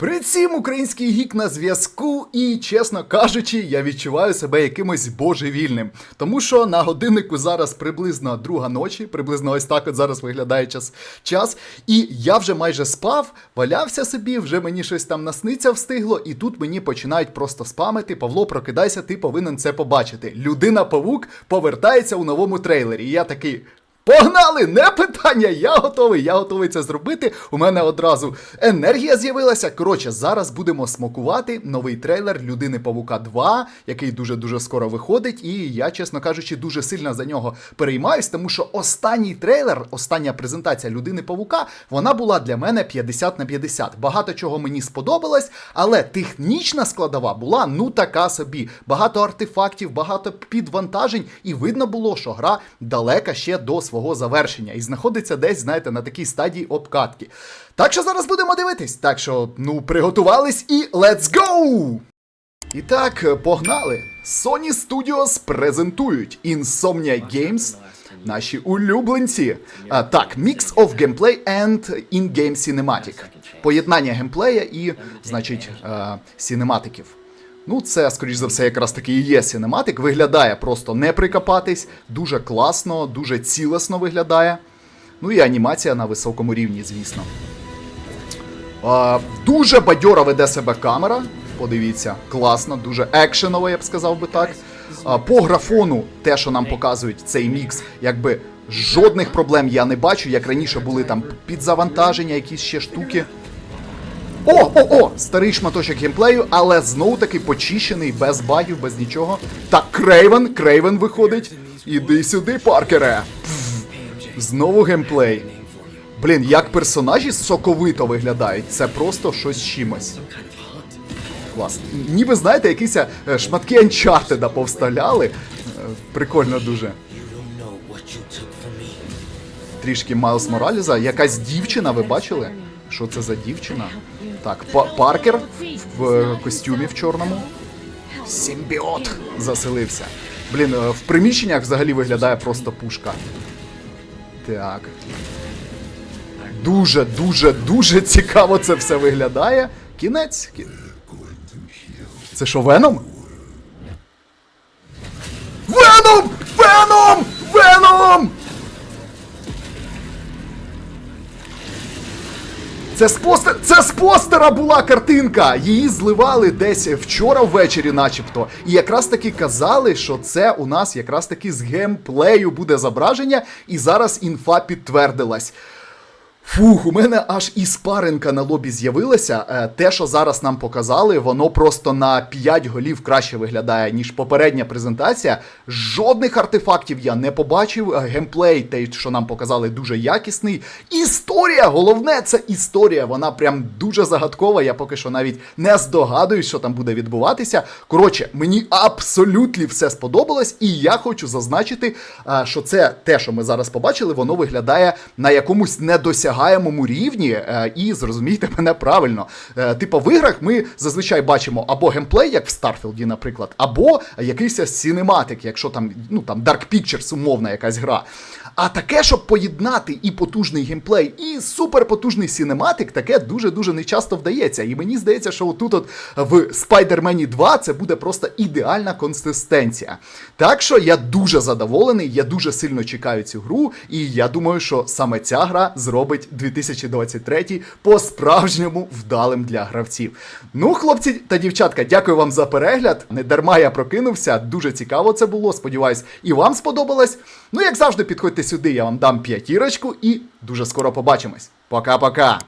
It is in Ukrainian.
При цім український гік на зв'язку, і, чесно кажучи, я відчуваю себе якимось божевільним. Тому що на годиннику зараз приблизно друга ночі, приблизно ось так от зараз виглядає час. час. І я вже майже спав, валявся собі, вже мені щось там насниться встигло, і тут мені починають просто спамити. Павло, прокидайся, ти повинен це побачити. Людина Павук повертається у новому трейлері. І я такий. Погнали! Не питання! Я готовий, я готовий це зробити. У мене одразу енергія з'явилася. Коротше, зараз будемо смакувати новий трейлер Людини Павука 2, який дуже-дуже скоро виходить. І я, чесно кажучи, дуже сильно за нього переймаюсь, тому що останній трейлер, остання презентація Людини Павука, вона була для мене 50 на 50. Багато чого мені сподобалось, але технічна складова була ну така собі. Багато артефактів, багато підвантажень, і видно було, що гра далека ще до свого завершення і знаходиться десь, знаєте, на такій стадії обкатки. Так що зараз будемо дивитись. Так що, ну, приготувались і let's go! І так, погнали! Sony Studios презентують Insomnia Games, наші улюбленці. А, так, Mix of Gameplay and In-Game Cinematic. Поєднання геймплея і, значить, е, синематиків. Ну, це, скоріш за все, якраз таки і є синематик. Виглядає просто не прикопатись, дуже класно, дуже цілесно виглядає. Ну і анімація на високому рівні, звісно. А, дуже бадьоро веде себе камера. Подивіться, класно, дуже екшеново, я б сказав би так. А, по графону, те, що нам показують цей мікс, якби жодних проблем я не бачу, як раніше були там підзавантаження, якісь ще штуки. О, о, о! Старий шматочок геймплею, але знову таки почищений, без багів, без нічого. Так, Крейвен, Крейвен виходить. Іди сюди, Паркере. Пф, Знову геймплей. Блін, як персонажі соковито виглядають, це просто щось чимось. Клас. Ніби, знаєте, якісь е, шматки Uncharted повставляли. Е, Прикольно дуже. Трішки Майлз Мораліза. Якась дівчина, ви бачили? Що це за дівчина? Так, Па- Паркер в е, костюмі в чорному. Симбіот заселився. Блін, е, в приміщеннях взагалі виглядає просто пушка. Так. Дуже, дуже, дуже цікаво це все виглядає. Кінець. Це що? Веном! Це з постер... Це з постера була картинка! Її зливали десь вчора ввечері, начебто. І якраз таки казали, що це у нас якраз таки з геймплею буде зображення, і зараз інфа підтвердилась. Фух, у мене аж іспаринка на лобі з'явилася. Е, Те, що зараз нам показали, воно просто на 5 голів краще виглядає, ніж попередня презентація. Жодних артефактів я не побачив. Е, Геймплей, те, що нам показали, дуже якісний. Історія, головне, це історія. Вона прям дуже загадкова. Я поки що навіть не здогадуюсь, що там буде відбуватися. Коротше, мені абсолютно все сподобалось, і я хочу зазначити, е, що це те, що ми зараз побачили, воно виглядає на якомусь недосягаємому рівні. е, І зрозумійте мене правильно. Е, Типу, в іграх ми зазвичай бачимо або геймплей, як в Старфілді, наприклад, або якийсь синематик, якщо там, ну там Dark Pictures, умовна якась гра. А таке, щоб поєднати і потужний геймплей, і суперпотужний синематик, таке дуже-дуже нечасто вдається. І мені здається, що отут от в Spider-Man 2 це буде просто ідеальна консистенція. Так що я дуже задоволений, я дуже сильно чекаю цю гру, і я думаю, що саме ця гра зробить 2023 по-справжньому вдалим для гравців. Ну, хлопці та дівчатка, дякую вам за перегляд. Не дарма я прокинувся, дуже цікаво це було. Сподіваюсь, і вам сподобалось. Ну, як завжди, підходьте сюди, я вам дам п'ятірочку і дуже скоро побачимось. Пока-пока.